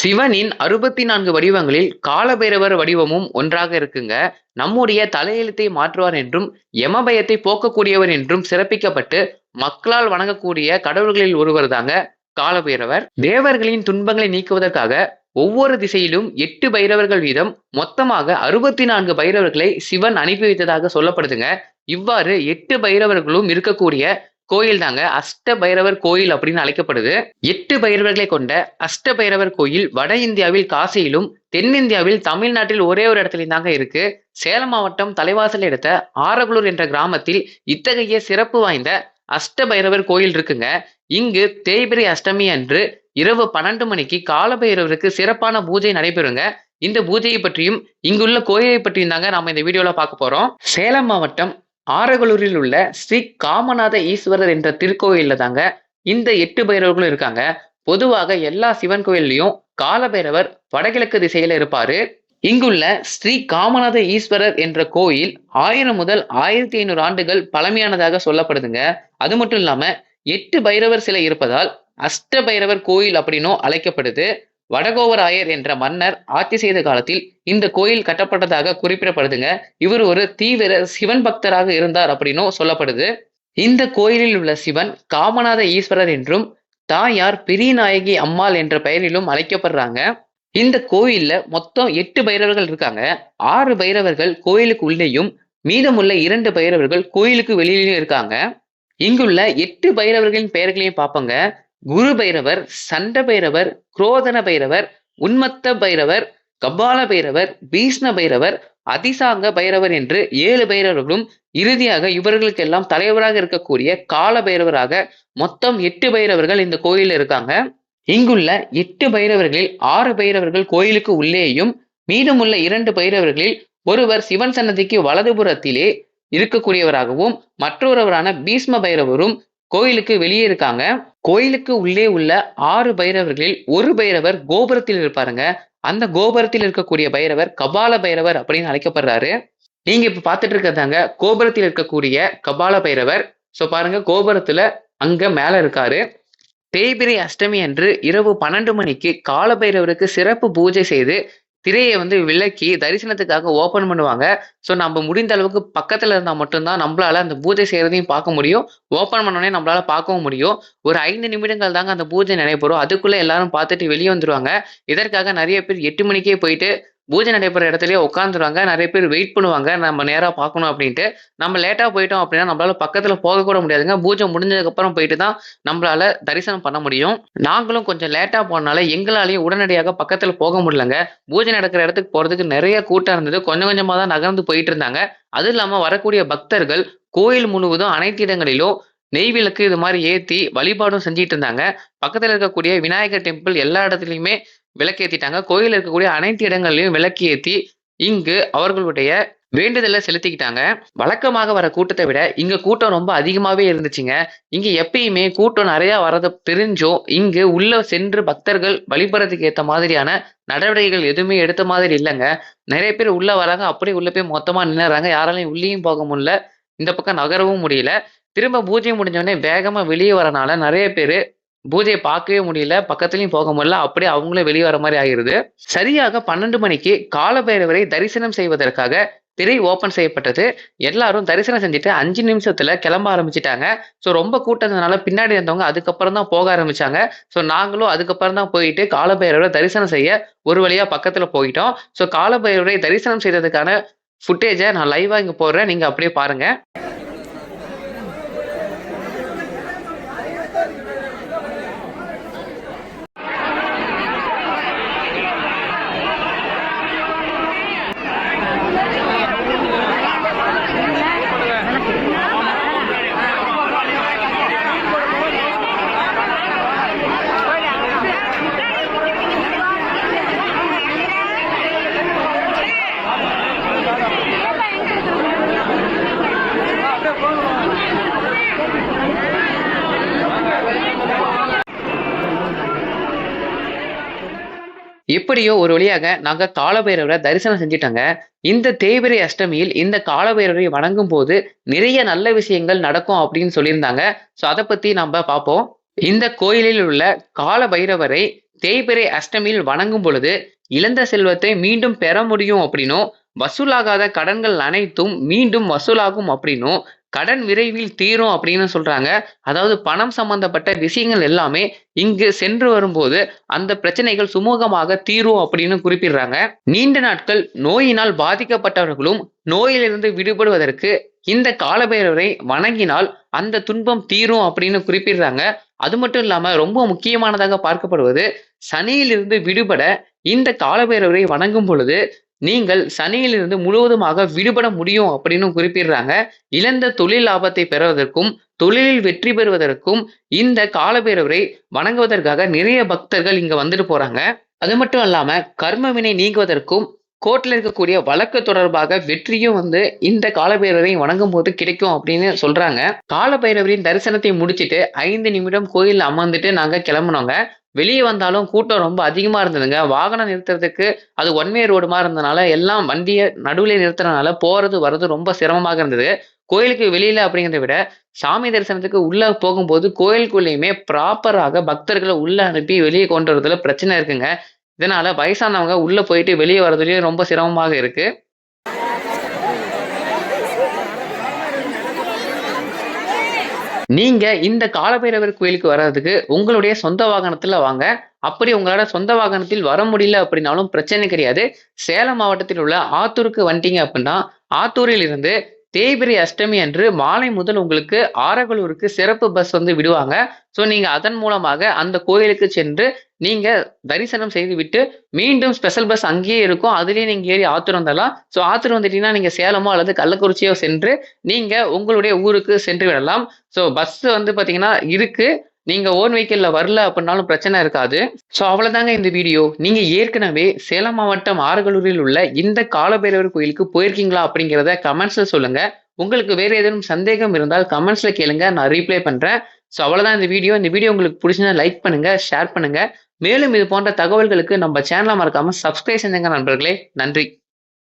சிவனின் அறுபத்தி நான்கு வடிவங்களில் காலபைரவர் வடிவமும் ஒன்றாக இருக்குங்க. நம்முடைய தலையெழுத்தை மாற்றுவார் என்றும் யமபயத்தை போக்கக்கூடியவர் என்றும் சிறப்பிக்கப்பட்டு மக்களால் வணங்கக்கூடிய கடவுள்களில் ஒருவர் தாங்க காலபைரவர். தேவர்களின் துன்பங்களை நீக்குவதற்காக ஒவ்வொரு திசையிலும் எட்டு பைரவர்கள் வீதம் மொத்தமாக அறுபத்தி நான்கு பைரவர்களை சிவன் அனுப்பி வைத்ததாக சொல்லப்படுதுங்க. இவ்வாறு எட்டு பைரவர்களும் இருக்கக்கூடிய கோயில் தாங்க அஷ்ட பைரவர் கோயில் அப்படின்னு அழைக்கப்படுது. எட்டு பைரவர்களை கொண்ட அஷ்ட பைரவர் கோயில் வட இந்தியாவில் காசியிலும் தென்னிந்தியாவில் தமிழ்நாட்டில் ஒரே ஒரு இடத்துலையும் தாங்க இருக்கு. சேலம் மாவட்டம் தலைவாசல் எடுத்த ஆரகுளூர் என்ற கிராமத்தில் இத்தகைய சிறப்பு வாய்ந்த அஷ்ட பைரவர் கோயில் இருக்குங்க. இங்கு தேய்பிரை அஷ்டமி அன்று இரவு பன்னெண்டு மணிக்கு காலபைரவருக்கு சிறப்பான பூஜை நடைபெறுங்க. இந்த பூஜையை பற்றியும் இங்குள்ள கோயிலை பற்றியும் தாங்க நாம இந்த வீடியோல பார்க்க போறோம். சேலம் மாவட்டம் ஆரகலூரில் உள்ள ஸ்ரீ காமநாத ஈஸ்வரர் என்ற திருக்கோயில்ல தாங்க இந்த எட்டு பைரவர்களும் இருக்காங்க. பொதுவாக எல்லா சிவன் கோயில்லையும் காலபைரவர் வடகிழக்கு திசையில இருப்பாரு. இங்குள்ள ஸ்ரீ காமநாத ஈஸ்வரர் என்ற கோயில் ஆயிரம் முதல் ஆயிரத்தி ஐநூறு ஆண்டுகள் பழமையானதாக சொல்லப்படுதுங்க. அது மட்டும் இல்லாம எட்டு பைரவர் சிலை இருப்பதால் அஷ்ட பைரவர் கோயில் அப்படின்னும் அழைக்கப்படுது. வடகோவராயர் என்ற மன்னர் ஆட்சி செய்த காலத்தில் இந்த கோயில் கட்டப்பட்டதாக குறிப்பிடப்படுதுங்க. இவர் ஒரு தீவிர சிவன் பக்தராக இருந்தார் அப்படின்னும் சொல்லப்படுது. இந்த கோயிலில் உள்ள சிவன் காமநாத ஈஸ்வரர் என்றும் தாயார் பெரியநாயகி அம்மாள் என்ற பெயரிலும் அழைக்கப்படுறாங்க. இந்த கோயில்ல மொத்தம் எட்டு பைரவர்கள் இருக்காங்க. ஆறு பைரவர்கள் கோயிலுக்கு உள்ளேயும் மீதமுள்ள இரண்டு பைரவர்கள் கோயிலுக்கு வெளியிலும் இருக்காங்க. இங்குள்ள எட்டு பைரவர்களின் பெயர்களையும் பார்ப்போங்க. குரு பைரவர் சண்ட பைரவர் குரோதன பைரவர் உன்மத்த பைரவர் கபால பைரவர் பீஷ்ண பைரவர் அதிசாங்க பைரவர் என்று ஏழு பைரவர்களும் இறுதியாக இவர்களுக்கெல்லாம் தலைவராக இருக்கக்கூடிய கால பைரவராக மொத்தம் எட்டு பைரவர்கள் இந்த கோயிலில் இருக்காங்க. இங்குள்ள எட்டு பைரவர்களில் ஆறு பைரவர்கள் கோயிலுக்கு உள்ளேயும் மீதமுள்ள இரண்டு பைரவர்களில் ஒருவர் சிவன் சன்னதிக்கு வலதுபுறத்திலே இருக்கக்கூடியவராகவும் மற்றொருவரான பீஷ்ம பைரவரும் கோயிலுக்கு வெளியே இருக்காங்க. கோயிலுக்கு உள்ளே உள்ள ஆறு பைரவர்களில் ஒரு பைரவர் கோபுரத்தில் இருப்பாருங்க. அந்த கோபுரத்தில் இருக்கக்கூடிய பைரவர் கபால பைரவர் அப்படின்னு அழைக்கப்படுறாரு. நீங்க இப்ப பாத்துட்டு இருக்கிறதாங்க கோபுரத்தில் இருக்கக்கூடிய கபால பைரவர். சோ பாருங்க கோபுரத்துல அங்க மேல இருக்காரு. தேய்பிரை அஷ்டமி அன்று இரவு பன்னெண்டு மணிக்கு காலபைரவருக்கு சிறப்பு பூஜை செய்து திரையை வந்து விலக்கி தரிசனத்துக்காக ஓபன் பண்ணுவாங்க. ஸோ நம்ம முடிந்த அளவுக்கு பக்கத்துல இருந்தா மட்டும்தான் நம்மளால அந்த பூஜை செய்யறதையும் பார்க்க முடியும். ஓபன் பண்ணோடனே நம்மளால பார்க்கவும் முடியும். ஒரு ஐந்து நிமிடங்கள் தாங்க அந்த பூஜை நடைபெறும் அதுக்குள்ள எல்லாரும் பார்த்துட்டு வெளியே வந்துருவாங்க. இதற்காக நிறைய பேர் எட்டு மணிக்கே போயிட்டு பூஜை நடைபெற இடத்துலயே உட்காந்துருவாங்க நிறைய பேர் வெயிட் பண்ணுவாங்க. நம்ம நேராக பார்க்கணும் அப்படின்ட்டு. நம்ம லேட்டாக போயிட்டோம் அப்படின்னா நம்மளால பக்கத்தில் போக கூட முடியாதுங்க. பூஜை முடிஞ்சதுக்கப்புறம் போயிட்டு தான் நம்மளால தரிசனம் பண்ண முடியும். நாங்களும் கொஞ்சம் லேட்டாக போனால எங்களாலையும் உடனடியாக பக்கத்தில் போக முடியலங்க. பூஜை நடக்கிற இடத்துக்கு போகிறதுக்கு நிறைய கூட்டம் இருந்தது. கொஞ்சம் கொஞ்சமாக தான் நகர்ந்து போயிட்டு இருந்தாங்க. அதுவும் இல்லாமல் வரக்கூடிய பக்தர்கள் கோயில் முழுவதும் அனைத்து இடங்களிலும் நெய் விளக்கு இது மாதிரி ஏற்றி வழிபாடும் செஞ்சிட்டு இருந்தாங்க பக்கத்தில் இருக்கக்கூடிய விநாயகர் டெம்பிள் எல்லா இடத்துலையுமே விளக்கேற்றிட்டாங்க கோயில் இருக்கக்கூடிய அனைத்து இடங்கள்லையும் விளக்கு ஏற்றி இங்கு அவர்களுடைய வேண்டுதலை செலுத்திக்கிட்டாங்க. வழக்கமாக வர கூட்டத்தை விட இங்க கூட்டம் ரொம்ப அதிகமாவே இருந்துச்சுங்க. இங்க எப்பயுமே கூட்டம் நிறைய வரத தெரிஞ்சும் இங்கு உள்ள சென்று பக்தர்கள் வழிபடுறதுக்கு ஏற்ற மாதிரியான நடவடிக்கைகள் எதுவுமே எடுத்த மாதிரி இல்லைங்க. நிறைய பேர் உள்ள வராங்க அப்படியே உள்ள போய் மொத்தமா நின்னுறாங்க. யாராலையும் உள்ளேயும் போக முடியல. இந்த பக்கம் நகரவும் முடியல. திரும்ப பூஜை முடிஞ்சோடனே வேகமாக வெளியே வரனால நிறைய பேர் பூஜையை பார்க்கவே முடியல பக்கத்துலையும் போக முடியல அப்படியே அவங்களே வெளியே வர மாதிரி ஆகிருது சரியாக பன்னெண்டு மணிக்கு காலபைரவரை தரிசனம் செய்வதற்காக திரை ஓபன் செய்யப்பட்டது. எல்லாரும் தரிசனம் செஞ்சுட்டு அஞ்சு நிமிஷத்துல கிளம்ப ஆரம்பிச்சிட்டாங்க. ஸோ ரொம்ப கூட்டத்தினால பின்னாடி இருந்தவங்க அதுக்கப்புறம் தான் போக ஆரம்பிச்சாங்க. ஸோ நாங்களும் அதுக்கப்புறம் தான் போயிட்டு காலபைரவரை தரிசனம் செய்ய ஒரு வழியா பக்கத்துல போயிட்டோம். ஸோ காலபைரவரை தரிசனம் செய்ததுக்கான ஃபுட்டேஜை நான் லைவாக இங்கே போடுறேன். நீங்கள் அப்படியே பாருங்கள் எப்படியோ ஒரு வழியாக நாங்க காலபைரவரை தரிசனம் செஞ்சிட்டாங்க. இந்த தேய்பிரை அஷ்டமியில் இந்த காலபைரவரை வணங்கும் போது நிறைய நல்ல விஷயங்கள் நடக்கும் அப்படின்னு சொல்லியிருந்தாங்க. ஸோ அதை பத்தி நம்ம பார்ப்போம். இந்த கோயிலில் உள்ள கால பைரவரை தேய்பிறை அஷ்டமியில் வணங்கும் பொழுது இழந்த செல்வத்தை மீண்டும் பெற முடியும் அப்படின்னும் வசூலாகாத கடன்கள் அனைத்தும் மீண்டும் வசூலாகும் அப்படின்னும் கடன் விரைவில் தீரும் அப்படின்னு சொல்றாங்க. அதாவது பணம் சம்பந்தப்பட்ட விஷயங்கள் எல்லாமே இங்கு சென்று வரும்போது அந்த பிரச்சனைகள் சுமூகமாக தீரும் அப்படின்னு குறிப்பிடுறாங்க. நீண்ட நாட்கள் நோயினால் பாதிக்கப்பட்டவர்களும் நோயிலிருந்து விடுபடுவதற்கு இந்த காலபைரவரை வணங்கினால் அந்த துன்பம் தீரும் அப்படின்னு குறிப்பிடுறாங்க. அது மட்டும் இல்லாம ரொம்ப முக்கியமானதாக பார்க்கப்படுவது சனியிலிருந்து விடுபட இந்த காலபைரவரை வணங்கும் பொழுது நீங்கள் சனியிலிருந்து முழுவதுமாக விடுபட முடியும் அப்படின்னு குறிப்பிடுறாங்க. இழந்த தொழில் லாபத்தை பெறுவதற்கும் தொழிலில் வெற்றி பெறுவதற்கும் இந்த காலபேரவரை வணங்குவதற்காக நிறைய பக்தர்கள் இங்க வந்துட்டு போறாங்க. அது மட்டும் இல்லாம கர்மவினை நீங்குவதற்கும் கோர்ட்ல இருக்கக்கூடிய வழக்கு தொடர்பாக வெற்றியும் வந்து இந்த காலபைரவரை வணங்கும் போது கிடைக்கும் அப்படின்னு சொல்றாங்க. காலபைரவரின் தரிசனத்தை முடிச்சிட்டு ஐந்து நிமிடம் கோயில் அமர்ந்துட்டு நாங்க கிளம்புனோங்க. வெளியே வந்தாலும் கூட்டம் ரொம்ப அதிகமாக இருந்ததுங்க. வாகனம் நிறுத்துறதுக்கு அது ஒன்வே ரோடு மாதிரி இருந்தனால எல்லாம் வண்டியை நடுவில் நிறுத்துறதுனால போகிறது வர்றது ரொம்ப சிரமமாக இருந்தது. கோயிலுக்கு வெளியில் அப்படிங்கிறத விட சாமி தரிசனத்துக்கு உள்ளே போகும்போது கோயிலுக்குள்ளேயுமே ப்ராப்பராக பக்தர்களை உள்ளே அனுப்பி வெளியே கொண்டு வரதுல பிரச்சனை இருக்குங்க. இதனால் வயசானவங்க உள்ளே போயிட்டு வெளியே வரதுலேயும் ரொம்ப சிரமமாக இருக்குது நீங்க இந்த காலபைரவர் கோயிலுக்கு வர்றதுக்கு உங்களுடைய சொந்த வாகனத்துல வாங்க. அப்படி உங்களோட சொந்த வாகனத்தில் வர முடியல அப்படின்னாலும் பிரச்சனை கிடையாது. சேலம் மாவட்டத்தில் உள்ள ஆத்தூருக்கு வந்துட்டீங்க அப்படின்னா ஆத்தூரில் இருந்து தேய்பிரை அஷ்டமி அன்று மாலை முதல் உங்களுக்கு ஆரகலூருக்கு சிறப்பு பஸ் வந்து விடுவாங்க. ஸோ நீங்கள் அதன் மூலமாக அந்த கோயிலுக்கு சென்று நீங்கள் தரிசனம் செய்து விட்டு மீண்டும் ஸ்பெஷல் பஸ் அங்கேயே இருக்கும். அதுலேயே நீங்கள் ஏறி ஆத்திரம் வந்துடலாம். ஸோ ஆத்திரம் வந்துட்டீங்கன்னா நீங்கள் சேலமோ அல்லது கள்ளக்குறிச்சியோ சென்று நீங்கள் உங்களுடைய ஊருக்கு சென்று விடலாம். ஸோ பஸ் வந்து பார்த்தீங்கன்னா இருக்குது நீங்கள் ஓன் வெஹிக்கிளில் வரல அப்படின்னாலும் பிரச்சனை இருக்காது. ஸோ அவ்வளோதாங்க இந்த வீடியோ நீங்கள் ஏற்கனவே சேலம் மாவட்டம் ஆரகலூரில் உள்ள இந்த காலபைரவர் கோயிலுக்கு போயிருக்கீங்களா அப்படிங்கிறத கமெண்ட்ஸில் சொல்லுங்கள் உங்களுக்கு வேறு ஏதேனும் சந்தேகம் இருந்தால் கமெண்ட்ஸில் கேளுங்க. நான் ரீப்ளை பண்ணுறேன் ஸோ அவ்வளோதான் இந்த வீடியோ இந்த வீடியோ உங்களுக்கு பிடிச்சிருந்தா லைக் பண்ணுங்கள் ஷேர் பண்ணுங்கள் மேலும் இது போன்ற தகவல்களுக்கு நம்ம சேனலை மறக்காமல் சப்ஸ்கிரைப் செஞ்சுங்க நண்பர்களே. நன்றி.